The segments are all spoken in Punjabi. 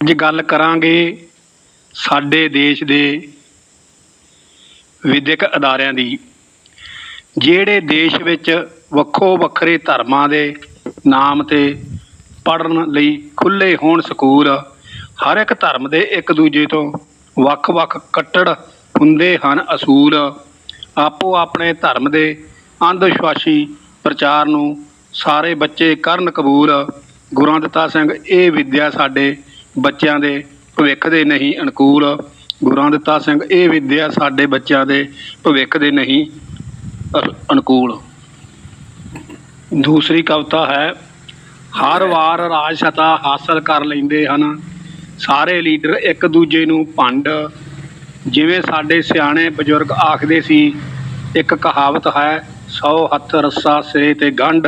ਅੱਜ ਗੱਲ ਕਰਾਂਗੇ ਸਾਡੇ ਦੇਸ਼ ਦੇ ਵਿਦਿਅਕ ਅਦਾਰਿਆਂ ਦੀ, ਜਿਹੜੇ ਦੇਸ਼ ਵਿੱਚ ਵੱਖੋ ਵੱਖਰੇ ਧਰਮਾਂ ਦੇ ਨਾਮ ਤੇ ਪੜਨ ਲਈ ਖੁੱਲੇ ਹੋਣ ਸਕੂਲ, ਹਰ ਇੱਕ ਧਰਮ ਦੇ ਇੱਕ ਦੂਜੇ ਤੋਂ ਵੱਖ-ਵੱਖ ਕੱਟੜ ਹੁੰਦੇ ਹਨ ਅਸੂਲ, ਆਪੋ ਆਪਣੇ ਧਰਮ ਦੇ ਅੰਧ ਵਿਸ਼ਵਾਸੀ ਪ੍ਰਚਾਰ ਨੂੰ ਸਾਰੇ ਬੱਚੇ ਕਰਨ ਕਬੂਲ। ਗੁਰਾਂ ਦਿੱਤਾ ਸਿੰਘ, ਇਹ ਵਿਦਿਆ ਸਾਡੇ ਬੱਚਿਆਂ ਦੇ ਭਵਿੱਖ ਦੇ ਨਹੀਂ ਅਨੁਕੂਲ। ਗੁਰਾਂ ਦਿੱਤਾ ਸਿੰਘ, ਇਹ ਵਿਦਿਆ ਸਾਡੇ ਬੱਚਿਆਂ ਦੇ ਭਵਿੱਖ ਦੇ ਨਹੀਂ ਅਨੁਕੂਲ। ਦੂਸਰੀ ਕਵਿਤਾ ਹੈ, ਹਰ ਵਾਰ ਰਾਜ ਸਤਾ ਹਾਸਲ ਕਰ ਲੈਂਦੇ ਹਨ। ਸਾਰੇ ਲੀਡਰ ਇੱਕ ਦੂਜੇ ਨੂੰ ਭੰਡ। ਜਿਵੇਂ ਸਾਡੇ ਸਿਆਣੇ ਬਜ਼ੁਰਗ ਆਖਦੇ ਸੀ, ਇੱਕ ਕਹਾਵਤ ਹੈ, ਸੌ ਹੱਥ ਰੱਸਾ ਸਿਰੇ ਤੇ ਗੰਢ।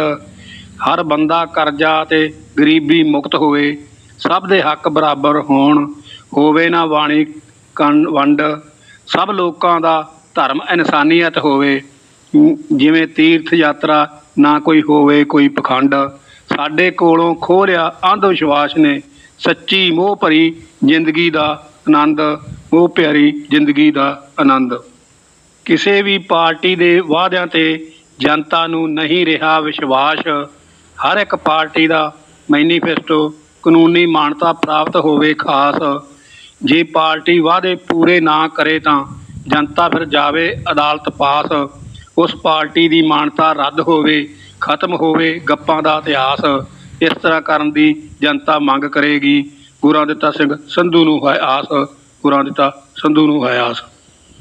ਹਰ ਬੰਦਾ ਕਰਜ਼ਾ ਤੇ ਗਰੀਬੀ ਮੁਕਤ ਹੋਵੇ। ਸਭ ਦੇ ਹੱਕ ਬਰਾਬਰ ਹੋਣ, ਹੋਵੇ ਨਾ ਬਾਣੀ ਕਣ ਵੰਡ, ਸਭ ਲੋਕਾਂ ਦਾ ਧਰਮ ਇਨਸਾਨੀਅਤ ਹੋਵੇ। ਜਿਵੇਂ ਤੀਰਥ ਯਾਤਰਾ ਨਾ ਕੋਈ ਹੋਵੇ ਕੋਈ ਪਖੰਡ, ਸਾਡੇ ਕੋਲੋਂ ਖੋਹ ਲਿਆ ਅੰਧ ਵਿਸ਼ਵਾਸ ਨੇ। ਸੱਚੀ ਮੋਹ ਭਰੀ ਜ਼ਿੰਦਗੀ ਦਾ ਆਨੰਦ, ਮੋਹ ਪਿਆਰੀ ਜ਼ਿੰਦਗੀ ਦਾ ਆਨੰਦ। ਕਿਸੇ ਵੀ ਪਾਰਟੀ ਦੇ ਵਾਅਦਿਆਂ ਤੇ ਜਨਤਾ ਨੂੰ ਨਹੀਂ ਰਿਹਾ ਵਿਸ਼ਵਾਸ। ਹਰ ਇੱਕ ਪਾਰਟੀ ਦਾ ਮੈਨੀਫੈਸਟੋ ਕਾਨੂੰਨੀ ਮਾਨਤਾ ਪ੍ਰਾਪਤ ਹੋਵੇ ਖਾਸ। ਜੇ ਪਾਰਟੀ ਵਾਅਦੇ ਪੂਰੇ ਨਾ ਕਰੇ ਤਾਂ ਜਨਤਾ ਫਿਰ ਜਾਵੇ ਅਦਾਲਤ ਪਾਸ। ਉਸ ਪਾਰਟੀ ਦੀ ਮਾਨਤਾ ਰੱਦ ਹੋਵੇ, ਖਤਮ ਹੋਵੇ ਗੱਪਾਂ ਦਾ ਇਤਿਹਾਸ। ਇਸ ਤਰ੍ਹਾਂ ਕਰਨ ਦੀ ਜਨਤਾ ਮੰਗ ਕਰੇਗੀ। ਗੁਰਾਂ ਦਿੱਤਾ ਸਿੰਘ ਸੰਧੂ ਨੂੰ ਹੈ ਆਸ। ਗੁਰਾਂ ਦਿੱਤਾ ਸੰਧੂ ਨੂੰ ਹੈ ਆਸ।